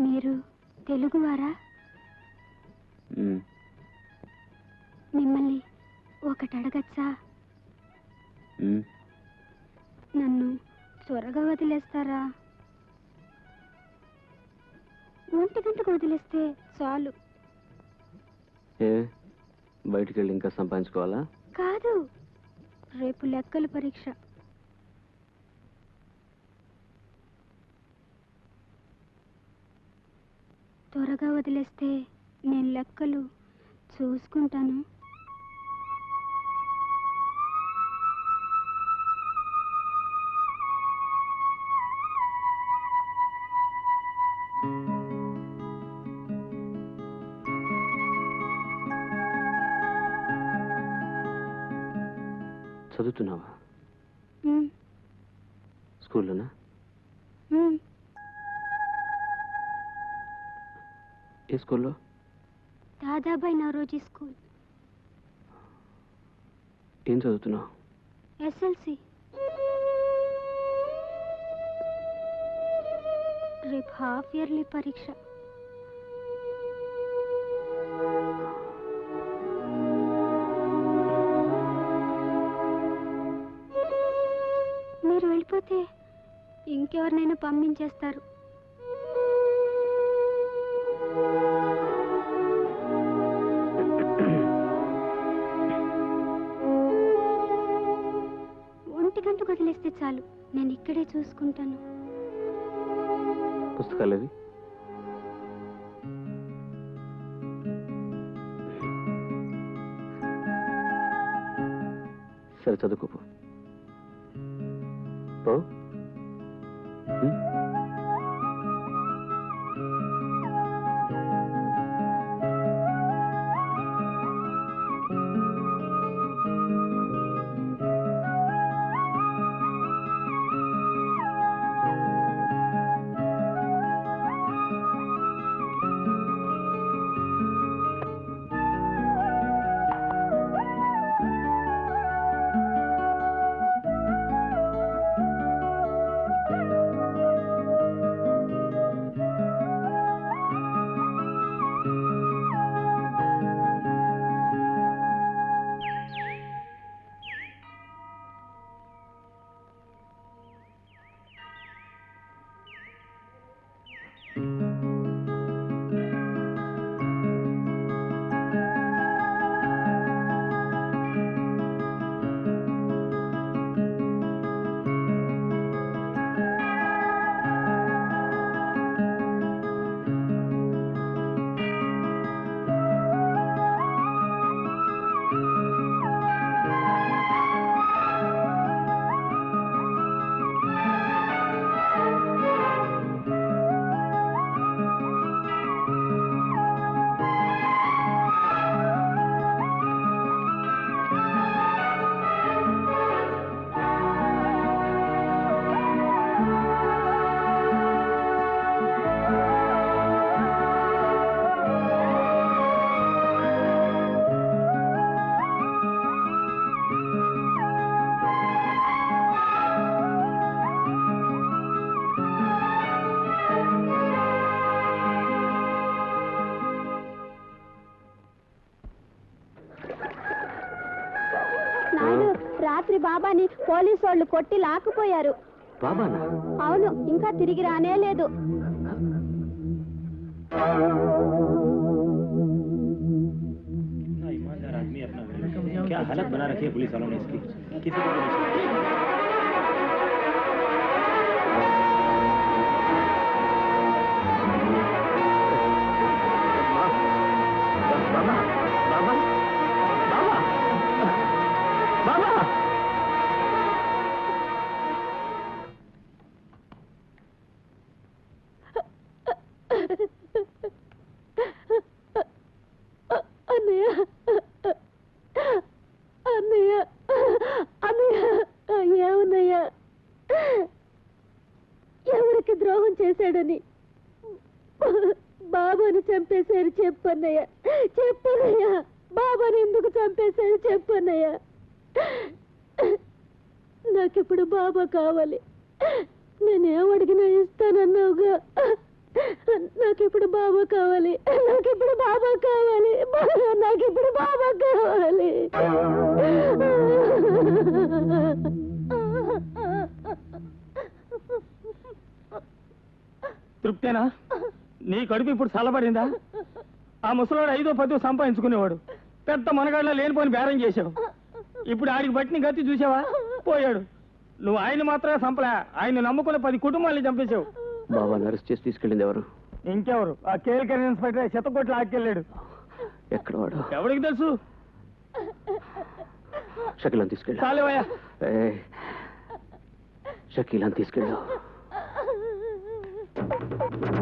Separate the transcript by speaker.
Speaker 1: మీరు తెలుగువారా
Speaker 2: మ్మ్.
Speaker 1: మిమ్మల్ని ఒకటి అడగచ్చా. నన్ను త్వరగా వదిలేస్తారా? ఒంటి గంటకు వదిలేస్తే చాలు.
Speaker 2: ఏ? బయటికి వెళ్ళి ఇంకా సంపాదించుకోవాలా?
Speaker 1: కాదు. రేపు లెక్కల పరీక్ష. త్వరగా వదిలేస్తే నేను లెక్కలు చూసుకుంటాను.
Speaker 2: చదువుతున్నావా? స్కూల్లోనా? ఏ స్కూల్లో?
Speaker 1: దాదాబాయి నవరోజీ స్కూల్.
Speaker 2: ఏం చదువుతున్నావు?
Speaker 1: ఎస్ఎల్సి. రేపు హాఫ్ ఇయర్లీ పరీక్ష. మీరు వెళ్ళిపోతే ఇంకెవరినైనా పంపించేస్తారు. ఒంటి గంటకు వదిలేస్తే చాలు. నేను ఇక్కడే చూసుకుంటాను.
Speaker 2: పుస్తకాలు అవి సరే చదువుకోపో.
Speaker 1: Peace. రాత్రి బాబాని పోలీసు వాళ్ళు కొట్టి లాక్కుపోయారు
Speaker 2: బాబానా
Speaker 1: అవును ఇంకా తిరిగి రానే లేదు
Speaker 3: इतना ईमानदार आदमी अपना क्या हालत बना रखी है पुलिस वालों ने इसकी किसी को
Speaker 1: చేశాడని. బాబుని చంపేశారు చెప్పన్నయ్య చెప్పన్నయ్య బాబాని ఎందుకు చంపేశారు చెప్పన్నయ్య నాకిప్పుడు బాబా కావాలి. నేనేం అడిగినా ఇస్తానన్నావుగా. నాకిప్పుడు బాబా కావాలి. నాకిప్పుడు బాబా కావాలి. నాకిప్పుడు బాబా కావాలి.
Speaker 3: తృప్తేనా? నీ కడుపు ఇప్పుడు చల్లబడిందా? ఆ ముసలోడు ఐదో పదో సంపాదించుకునేవాడు. పెద్ద మనగాళ్ళ లేనిపోని బేరం చేసావు ఇప్పుడు ఆడికి బట్టిన గతి చూసావా? పోయాడు. నువ్వు ఆయన మాత్రమే సంపలే ఆయన నమ్ముకున్న పది కుటుంబాలని చంపేశావు.
Speaker 2: బాబాని అరెస్ట్ చేసి తీసుకెళ్ళింది ఎవరు?
Speaker 3: ఇంకెవరు? ఆ కేల్కర్ ఇన్స్పెక్టర్ చెత్తకొట్లు ఆకెళ్ళాడు
Speaker 2: ఎక్కడ వాడు
Speaker 3: ఎవరికి తెలుసు?
Speaker 2: షకీలాన్ని తీసుకెళ్ళా. షకీలాన్ని తీసుకెళ్ళావు you